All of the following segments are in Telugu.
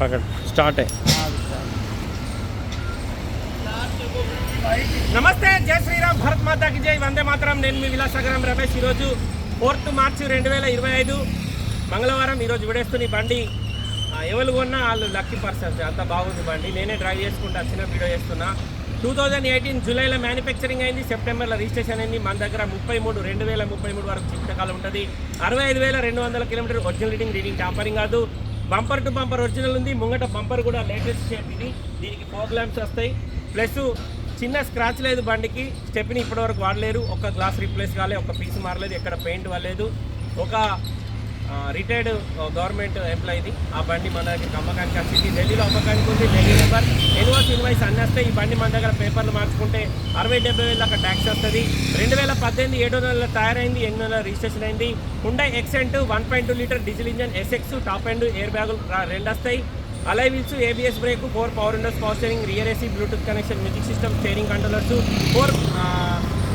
పక్కన స్టార్ట్ నమస్తే జై శ్రీరామ్ భరత్ మాతాకి జై. వందే మాత్రం. నేను మీ విలాసగరం రమేష్. ఈరోజు ఫోర్త్ మార్చి రెండు వేల ఇరవై ఐదు. మంగళవారం ఈరోజు విడేస్తున్న బండి ఎవరు కొన్నా వాళ్ళు లక్కీ పర్సన్స్. అంత బాగుంది బండి. నేనే డ్రైవ్ చేసుకుంటా చిన్న వీడియో చేస్తున్నా. టూ థౌజండ్ ఎయిటీన్ జూలైలో మ్యానుఫ్యాక్చరింగ్ అయింది. సెప్టెంబర్లో రిజిస్ట్రేషన్ అయింది. మన దగ్గర ముప్పై మూడు రెండు వేల ముప్పై మూడు వరకు జీవితకాలం ఉంటుంది. అరవై ఐదు వేల రెండు వందల kilometre original reading reading tampering కాదు. బంపర్ టు బంపర్ ఒరిజినల్ ఉంది. ముంగట బంపర్ కూడా లేటెస్ట్ షేప్ ఇది. దీనికి ఫోర్ ల్యాంప్స్ వస్తాయి. ప్లస్ చిన్న స్క్రాచ్ లేదు బండికి. స్టెప్ని ఇప్పటివరకు వాడలేరు. ఒక గ్లాస్ రీప్లేస్ కాలే. ఒక పీస్ మారలేదు. ఎక్కడ పెయింట్ వాడలేదు. ఒక రిటైర్డ్ గవర్నమెంట్ ఎంప్లాయీది ఆ బండి మన దగ్గర అమ్మకానికి వచ్చింది ఢిల్లీలో అమ్మకానికి ఉంది ఢిల్లీ నెంబర్. ఎన్వాస్ ఇన్వాయిస్ అన్నీ వస్తాయి ఈ బండి మన దగ్గర పేపర్లు మార్చుకుంటే అరవై డెబ్బై వేల దాకా ట్యాక్స్ వస్తుంది. రెండు వేల పద్దెనిమిది ఏడు నెలల తయారైంది ఎనిమిది నెలల రిజిస్ట్రేషన్ అయింది. Hyundai Xcent one point two litre diesel engine SX top and air బ్యాగులు రెండు వస్తాయి. Alloy wheels ABS brake four power windows power steering rear AC Bluetooth connection music system steering controllers four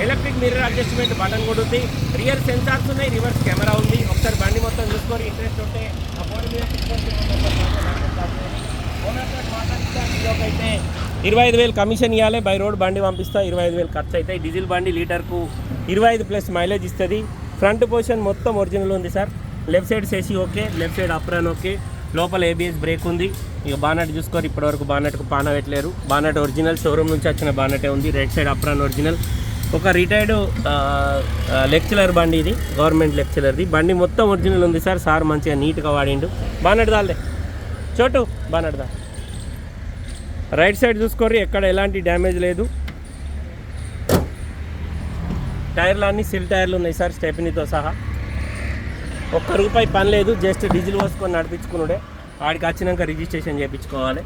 electric mirror adjustment button కూడా ఉంది. రియర్ సెన్సార్స్ ఉన్నాయి రివర్స్ కెమెరా ఉంది. ఒకసారి బండి మొత్తం చూసుకొని ఇంట్రెస్ట్ ఉంటే ఆ బోర్డు మీద అయితే. ఇరవై ఐదు వేలు కమిషన్ ఇవ్వాలి బై రోడ్ బండి పంపిస్తా ఇరవై ఐదు వేలు ఖర్చు అవుతాయి డీజిల్ బండి లీటర్కు ఇరవై ఐదు ప్లస్ మైలేజ్ ఇస్తుంది. ఫ్రంట్ పొజిషన్ మొత్తం ఒరిజినల్ ఉంది sir. Left side chassis okay left side apron okay. లోపల ఏబిఎస్ బ్రేక్ ఉంది. ఇక బానట్ చూసుకొని ఇప్పటివరకు బానట్కు పాన పెట్టలేరు. బానట్ ఒరిజినల్ షోరూమ్ నుంచి వచ్చిన బానటే ఉంది. Right side apron original. ఒక రిటైర్డ్ లెక్చరర్ బండి ఇది గవర్నమెంట్ లెక్చరర్ది బండి మొత్తం ఒరిజినల్ ఉంది సార్. సార్ మంచిగా నీట్గా వాడిండు. బానడదాలే చోటు బానడదా రైట్ సైడ్ చూసుకోర్రి ఎక్కడ ఎలాంటి డ్యామేజ్ లేదు. టైర్లు అన్నీ సిల్ టైర్లు ఉన్నాయి సార్ స్టెపినీతో సహా. ఒక్క రూపాయి పని లేదు జస్ట్ డీజిల్ పోసుకొని నడిపించుకున్నాడే వాడికి వచ్చినాక రిజిస్ట్రేషన్ చేయించుకోవాలి.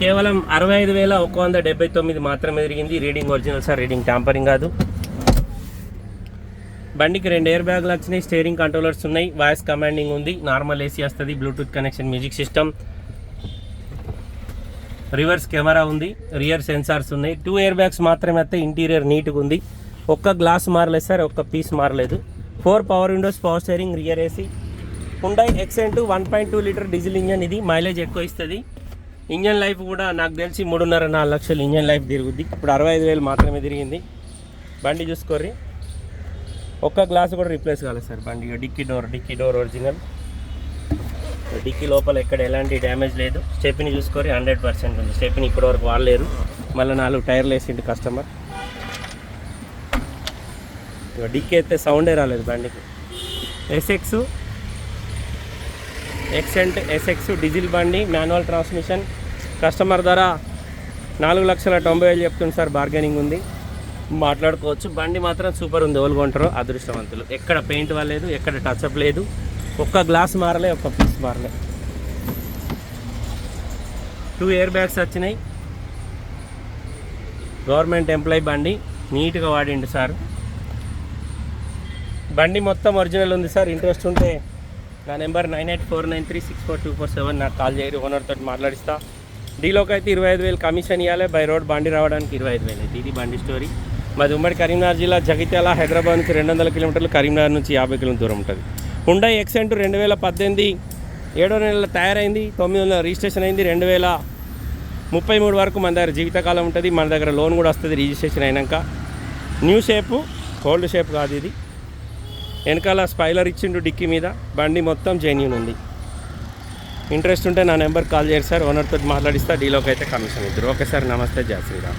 కేవలం అరవై ఐదు వేల ఒక వంద డెబ్బై తొమ్మిది మాత్రమే తిరిగింది. Reading original sir reading tampering కాదు. బండికి రెండు ఎయిర్ బ్యాగ్లు వచ్చినాయి. స్టీరింగ్ కంట్రోలర్స్ ఉన్నాయి. వాయిస్ కమాండింగ్ ఉంది. నార్మల్ ఏసీ వస్తుంది. Bluetooth connection music system reverse camera ఉంది. రియర్ సెన్సార్స్ ఉన్నాయి. టూ ఎయిర్ బ్యాగ్స్ మాత్రమే అయితే ఇంటీరియర్ నీట్గా ఉంది. ఒక్క గ్లాస్ మారలేదు సార్ ఒక్క పీస్ మారలేదు. Four power windows power steering rear AC Hyundai Xcent one point two litre diesel engine ఇది. మైలేజ్ ఎక్కువ ఇస్తుంది. ఇంజన్ లైఫ్ కూడా నాకు తెలిసి మూడున్నర నాలుగు లక్షలు ఇంజన్ లైఫ్ తిరుగుద్ది. ఇప్పుడు అరవై ఐదు వేలు మాత్రమే తిరిగింది. బండి చూసుకోర్రి. ఒక్క గ్లాస్ కూడా రీప్లేస్ కాలేదు సార్ బండి. Dicky door dicky door original dicky లోపల ఎక్కడ ఎలాంటి డ్యామేజ్ లేదు. స్టెప్ని చూసుకొని హండ్రెడ్ పర్సెంట్ ఉంది. స్టెప్ని ఇప్పటివరకు వాడలేరు. మళ్ళీ నాలుగు టైర్లు వేసిండు కస్టమర్ ఇక డిక్కీ అయితే సౌండే రాలేదు బండికి. ఎస్ఎక్స్ ఎక్సెంట్ ఎస్ఎక్స్ డీజిల్ బండి మాన్యువల్ ట్రాన్స్మిషన్ కస్టమర్ ధర నాలుగు లక్షల తొంభై వేలు చెప్తుంది సార్ బార్గెనింగ్ ఉంది. మాట్లాడుకోవచ్చు. బండి మాత్రం సూపర్ ఉంది ఎవరు కొంటారో అదృష్టవంతులు. ఎక్కడ పెయింట్ వాళ్ళలేదు ఎక్కడ టచ్అప్ లేదు. ఒక్క గ్లాస్ మారలే ఒక్క పీస్ మారలే. టూ ఇయర్ బ్యాగ్స్ వచ్చినాయి. గవర్నమెంట్ ఎంప్లాయీ బండి నీట్గా వాడిండు సార్. బండి మొత్తం ఒరిజినల్ ఉంది సార్ ఇంట్రెస్ట్ ఉంటే నా number nine eight four nine three six four two four seven. నాకు కాల్ చేయరు ఓనర్తో మాట్లాడిస్తా. డీలోకి అయితే ఇరవై ఐదు వేలు కమిషన్ ఇవ్వాలి బై రోడ్ బండి రావడానికి ఇరవై ఐదు వేలు అయితే. ఇది బండి స్టోరీ. మాది ఉమ్మడి కరీంనగర్ జిల్లా జగిత్యాల హైదరాబాద్ నుంచి రెండు వందల కిలోమీటర్లు కరీంనగర్ నుంచి యాభై కిలోమీటర్ దూరం ఉంటుంది. హుండై ఎక్సెంట్ రెండు వేల పద్దెనిమిది ఏడో నెలల తయారైంది తొమ్మిది వందల రిజిస్ట్రేషన్ అయింది రెండు వేల ముప్పై మూడు వరకు మన దగ్గర జీవితకాలం ఉంటుంది. మన దగ్గర లోన్ కూడా వస్తుంది రిజిస్ట్రేషన్ అయినాక. న్యూ షేపు ఓల్డ్ షేప్ కాదు ఇది. వెనకాల స్పైలర్ ఇచ్చిండు డిక్కీ మీద. బండి మొత్తం జెన్యున్ ఉంది. ఇంట్రెస్ట్ ఉంటే నా నెంబర్ కాల్ చేయండి సార్. ఓనర్తో మాట్లాడిస్తా డీలోకి అయితే కమిషన్ ఇద్దరు. ఓకే సార్ నమస్తే జయ శ్రీరామ్.